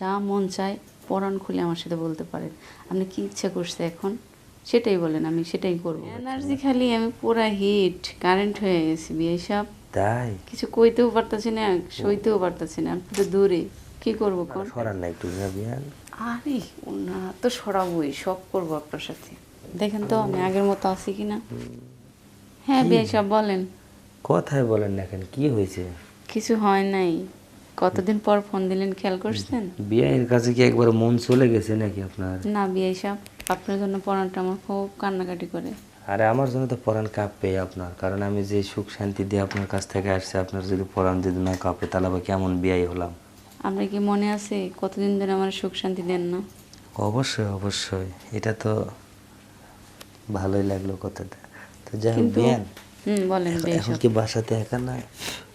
যা মন চায় পরাণ খুলে আমার সাথে বলতে পারেন। আপনি কি ইচ্ছা করছে এখন? সেটাই বলেন আমি সেটাই করব। এনার্জি খালি আমি পুরা হিট কারেন্ট হয়ে গেছি বিয়ে সব তাই? কিছু কইতেও পারতাছি না সইতেও পারতাছি না আপনি তো দূরে। কি করব কোন? সরান না একটু না বিয়ান। আরে না তো সরাবই সব করব আপনার সাথে। দেখেন তো আমি আগের মতো আছি কিনা হ্যাঁ বিয়ে সব বলেন। কথাই বলেন না কেন কি হয়েছে? কিছু হয় নাই। কতদিন পর ফোন দিলেন খেয়াল করছেন? বিয়ের কাছে কি একবার মন চলে গেছে নাকি আপনার? না বিয়ে সব আপনার জন্য পড়াটা আমার খুব কান্নাকাটি করে। আরে আমার জন্য তো পরাণ কাঁপবে আপনার কারণ আমি যে সুখ শান্তি দিয়ে আপনার কাছ থেকে আসছে আপনার যদি পরাণ যদি না কাঁপে তাহলে আবার কেমন বিয়াই হলাম? আপনার কি মনে আছে কতদিন ধরে আমার সুখ শান্তি দেন না? অবশ্যই অবশ্যই এটা তো ভালোই লাগল কথাটা। তো যাই হোক বিয়ান। হুম বলেন এখন কি বাসাতে একা না?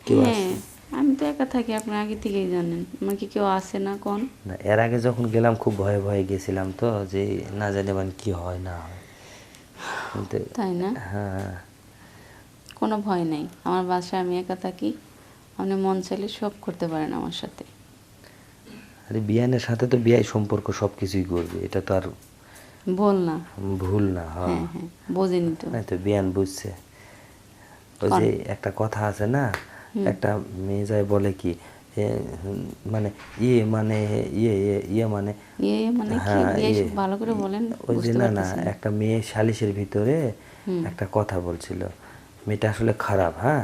কেউ আছে হ্যাঁ আমি তো একা থাকি আপনি আগে থেকেই জানেন। আমার কি কেউ আসে না কোন। না এর আগে যখন গেলাম খুব ভয়ে ভয়ে গেছিলাম তো যে না জানি মানে কি হয় না হয়। কিন্তু তাই না? হ্যাঁ। কোনো ভয় নাই। আমার বাসায় আমি একা থাকি। আপনি মন চাইলে সব করতে পারেন আমার সাথে। আরে বিয়ানের সাথে তো বিয়াই সম্পর্ক সব কিছুই করবে। এটা তো আর বল না। ভুল না হ্যাঁ। হ্যাঁ হ্যাঁ বোঝেনি তো। না তো বিয়ান বুঝছে। ওই যে একটা কথা আছে না একটা মেয়ে যায় বলে কি মানে ইয়ে মানে ইয়ে ইয়ে ইয়ে মানে ইয়ে মানে কি? হ্যাঁ, ইয়ে। ভালো করে বলেন ওই যে না না একটা মেয়ে সালিশের ভিতরে একটা কথা বলছিল মেয়েটা আসলে খারাপ হ্যাঁ?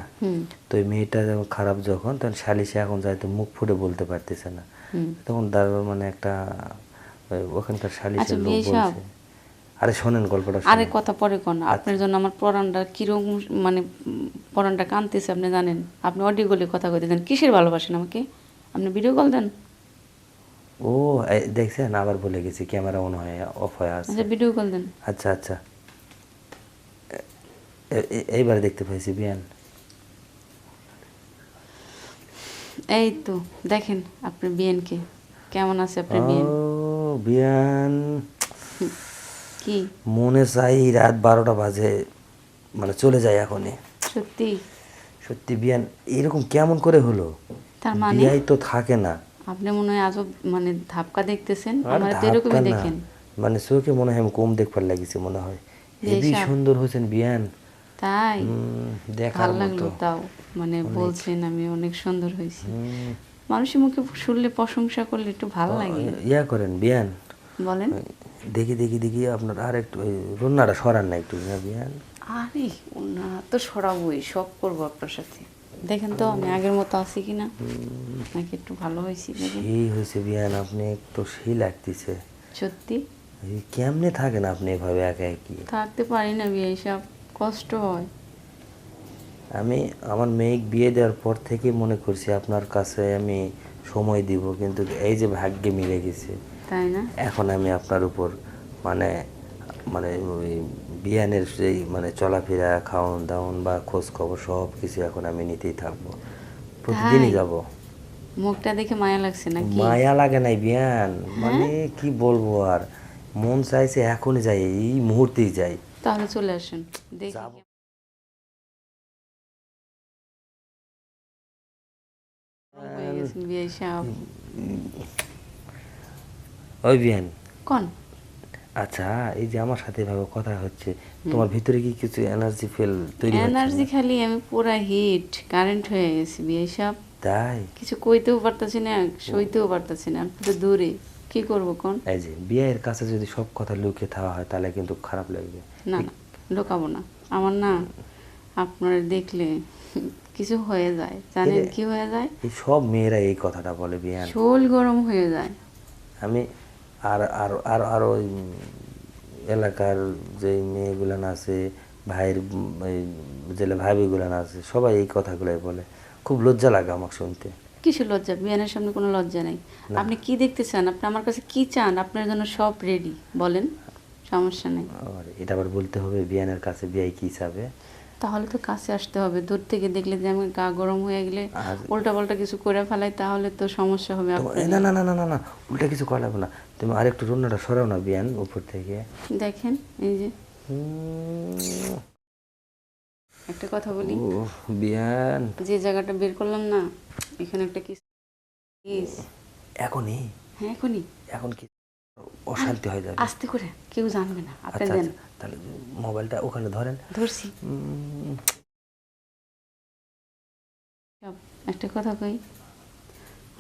তো মেয়েটা যখন খারাপ যখন তখন সালিশে এখন যাইতে মুখ ফুটে বলতে পারতেছে না। তখন তার মানে একটা ওখানকার সালিশের আচ্ছা, লোক বলছে। আরে শোনেন গল্পটা আরে কথা পরে কোন আপনার জন্য আমার পরানটা কীরকম মানে পরানটা কানতেছে আপনি জানেন? আপনি অডিও কলে কথা কইতে দেন। কিসের ভালোবাসেন আমাকে? আপনি ভিডিও কল দেন। ও দেখছেন আবার বলে গেছি ক্যামেরা অন হয়ে অফ হয়ে আছে। আচ্ছা ভিডিও কল দেন। আচ্ছা আচ্ছা। এইবার দেখতে পাইছি বিয়ান। এই তো দেখেন আপনি আপনার বিয়েনকে। কেমন আছে আপনার ও বিয়েন। বিয়ান কি? মনে চাই রাত বারোটা বাজে মানে চলে যায় এখনই। সত্যি? সত্যি বিয়ান এরকম কেমন করে হলো? তার মানে? বিয়াই তো থাকে না। আপনি মনে হয় আজব মানে ধাপকা দেখতেছেন? আমার তো এরকমই দেখেন। মানে চোখে মনে হয় আমি কম দেখবার লাগিছে মনে হয়। হেবি সুন্দর হয়েছেন বিয়ান। তাই? দেখার মতো। তাও। মানে বলছেন আমি অনেক সুন্দর হয়েছি। মানুষের মুখে শুনলে প্রশংসা করলে একটু ভালো লাগে। ইয়া করেন বিয়ান। বলেন। দেখি দেখি দেখি আপনার আর একটু ওই রন্নাটা সরান না একটু না বিয়ান আরে না তো সরাবই সব করব আপনার সাথে। দেখেন তো আমি আগের মতো আছি কিনা? নাকি একটু ভালো হয়েছি সেই হয়েছে বিয়ান আপনি একটু সেই লাগতেছে। সত্যি? এই কেমনে থাকেন আপনি এভাবে একা একই থাকতে পারি না বিয়ে সব কষ্ট হয়। আমি আমার মেয়ে বিয়ে দেওয়ার পর থেকে মনে করছি আপনার কাছে আমি সময় দিব কিন্তু এই যে ভাগ্যে মিলে গেছে। তাই না? এখন আমি আপনার উপর মানে মানে ওই বিয়ানের সেই মানে চলাফেরা খাওয়ান দাওয়ান বা খোঁজ খবর সব কিছু এখন আমি নিতেই থাকব। প্রতিদিনই যাব। মুখটা দেখে মায়া লাগছে নাকি? মায়া লাগে নাই বিয়ান। মানে কি বলব আর মন চাইছে এখনই যাই এই মুহূর্তেই যাই। তাহলে চলে আসেন। দেখি। হয়ে বিয়ে সব। ওই বিয়ান কোন? আচ্ছা এই যে আমার সাথে এভাবে কথা হচ্ছে তোমার ভিতরে কি কিছু এনার্জি ফিল তৈরি হচ্ছে এনার্জি খালি আমি পুরা হিট কারেন্ট হয়ে গেছি বিয়ে সব। তাই? কিছু কইতেও পারতাছি না সইতেও পারতাছি না তো দূরে। কি করব কোন? এই যে বিয়ের কাছে যদি সব কথা লুকিয়ে থাওয়া হয় তাহলে কিন্তু খারাপ লাগবে। না না ঢোকাবো না। আমার না আপনারা দেখলে কিছু হয়ে যায়। জানেন কি হয়ে যায়? এই সব মেয়েরা এই কথাটা বলে বিয়ান শোল গরম হয়ে যায়। আমি আর আর আর আর ওই এলাকার যে মেয়েগুলান আছে ভাইয়ের জেলে ভাবিগুলান আছে সবাই এই কথাগুলাই বলে। খুব লজ্জা লাগে আমার শুনতে। কিছু লজ্জা? বিয়ানের সামনে কোনো লজ্জা নেই। আপনি কি দেখতে চান? আপনি আমার কাছে কি চান? আপনার জন্য সব রেডি বলেন সমস্যা নেই। এটা আবার বলতে হবে বিয়ানের কাছে বিয়াই কি চাবে? তাহলে তো কাছে আসতে হবে। দূর থেকে দেখলে যে আমি গা গরম হয়ে গেলে উল্টা পাল্টা কিছু করে ফেলাই তাহলে তো সমস্যা হবে না না না না না না উল্টা কিছু করা লাগবে না। তুমি আরেকটু রুনাটা সরাও না বিয়ান উপর থেকে। দেখেন এই যে। একটা কথা বলি। ও বিয়ান। যে জায়গাটা বের করলাম না এখানে একটা কিস কিস। এখনই? হ্যাঁ এখনই। এখন কি অশান্তি হয়ে যাবে। আস্তে করে কেউ জানবে না। আপনি আচ্ছা দেন। আচ্ছা। তাহলে মোবাইলটা ওখানে ধরেন। ধরছি। একটা কথা কই?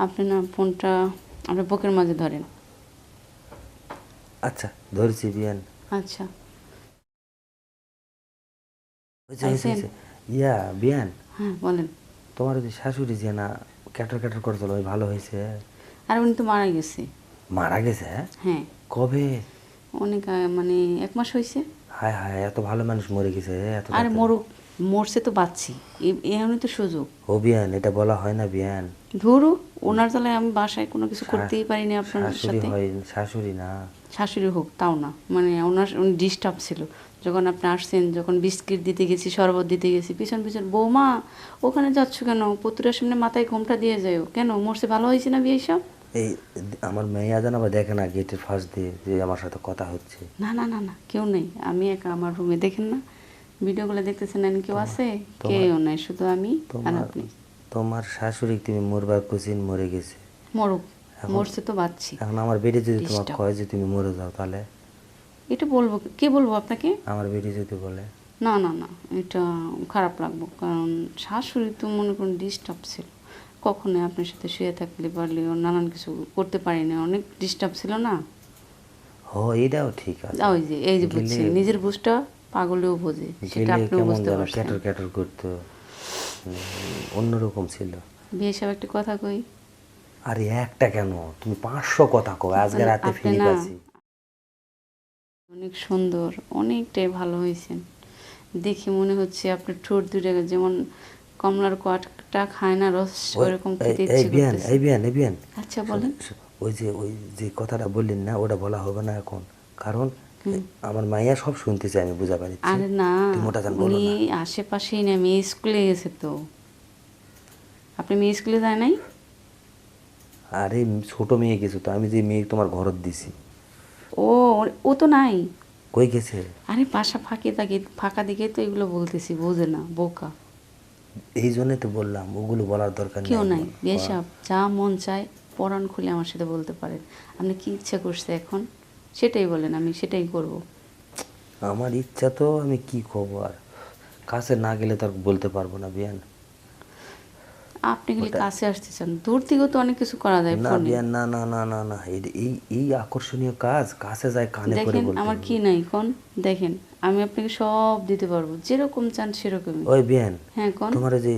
আপনি না ফোনটা আপনার বুকের মাঝে ধরেন। আচ্ছা ধরছি বিয়ান আচ্ছা। ইয়া বিয়ান হ্যাঁ বলেন। তোমার যে শাশুড়ি যে না ক্যাটার ক্যাটার করছিল ওই ভালো হয়েছে? আর উনি তো মারা গেছে। মারা গেছে? হ্যাঁ। কবে? অনেক মানে এক মাস হয়েছে হায় হায় এত ভালো মানুষ মরে গেছে এত আরে। মরুক মরছে তো বাচ্চি এমনি তো সুযোগ। ও বিয়ান এটা বলা হয় না বিয়ান। ধরু ওনার তলায় আমি বাসায় কোনো কিছু করতেই পারিনি আপনার শাশুড়ি সাথে। শাশুড়ি না। শাশুড়ি হোক তাও না। মানে ওনার উনি ডিস্টার্ব ছিল। যখন আপনি আসছেন যখন বিস্কিট দিতে গেছি শরবত দিতে গেছি পিছন পিছন বৌমা ওখানে যাচ্ছ কেন? পুতুরের সামনে মাথায় ঘোমটা দিয়ে যাও কেন? মরছে ভালো হয়েছে না বিয়ে সব? এই আমার মেয়ে আজান আবার দেখে না গেটের ফাঁস দিয়ে যে আমার সাথে কথা হচ্ছে। না না না না কেউ নেই। আমি একা আমার রুমে দেখেন না। ভিডিওগুলো দেখতেছেন না কেউ আছে? কেউ নাই শুধু আমি আর তোমার আপনি। তোমার শাশুড়ি তুমি মরবার কুচিন মরে গেছে। মরুক। মরছে তো বাচ্চি। এখন আমার বেটি যদি তোমার. কয় যে তুমি মরে যাও তাহলে? এটা বলব কে বলব আপনাকে? আমার বেটি যদি বলে। না না না এটা খারাপ লাগবো। কারণ শাশুড়ি তো মনে করুন ডিস্টার্ব ছিল। কখনোই আপনার সাথে শুয়ে থাকলে পারলে নানান কিছু করতে পারিনি অনেক ডিস্টার্ব ছিল না? ও এটাও ঠিক আছে। ওই যে এই যে বুঝছি নিজের বুঝটা পাগলেও বোঝে সেটা আপনিও বুঝতে পারছেন। ক্যাটর ক্যাটর করতো। অন্যরকম ছিল। বিয়ে সব একটা কথা কই? আরে একটা কেন? তুমি পাঁচশো কথা কো আজকে রাতে ফিরে না- অনেক সুন্দর অনেকটাই ভালো হয়েছেন। দেখে মনে হচ্ছে আপনার ঠোঁট দুটো যেমন কমলার কোয়াটা খায় না রস ওরকম খেতে ইচ্ছে করতেছে। এই বিয়ান এই বিয়ান। আচ্ছা বলেন। ওই যে ওই যে কথাটা বললেন না ওটা বলা হবে না এখন। কারণ আমার মাইয়া সব শুনতে চাই আমি বুঝা পারি আরে না তুমি জান বলো উনি আশেপাশেই না মেয়ে স্কুলে গেছে তো। আপনি মেয়ে স্কুলে যায় নাই? আরে ছোট মেয়ে গেছে তো আমি যে মেয়ে তোমার ঘরত দিছি। ও ও তো নাই? কই গেছে? আরে বাসা ফাঁকে থাকে ফাঁকা দিকে তো এগুলো বলতেছি বোঝে না বোকা। এই জন্যই তো বললাম ওগুলো বলার দরকার কেউ নাই। বেশাব যা মন চায় পরাণ খুলে আমার সাথে বলতে পারেন। আপনি কি ইচ্ছা করছে এখন? সেটাই বলেন আমি সেটাই করব। আমার ইচ্ছা তো আমি কি করব আর? কাছে না গেলে তো আর বলতে পারব না বিয়ান। আপনি গেলে কাছে আসতে চান দূর থেকেও তো অনেক কিছু করা যায় না না বিয়ান না না না না না। এই এই এই আকর্ষণীয় কাজ কাছে যায় কানে দেখেন আমার কি নাই কোন? দেখেন আমি আপনাকে সব দিতে পারব যেরকম চান সেরকমই। ওই বিয়ান হ্যাঁ কোন? তোমার যে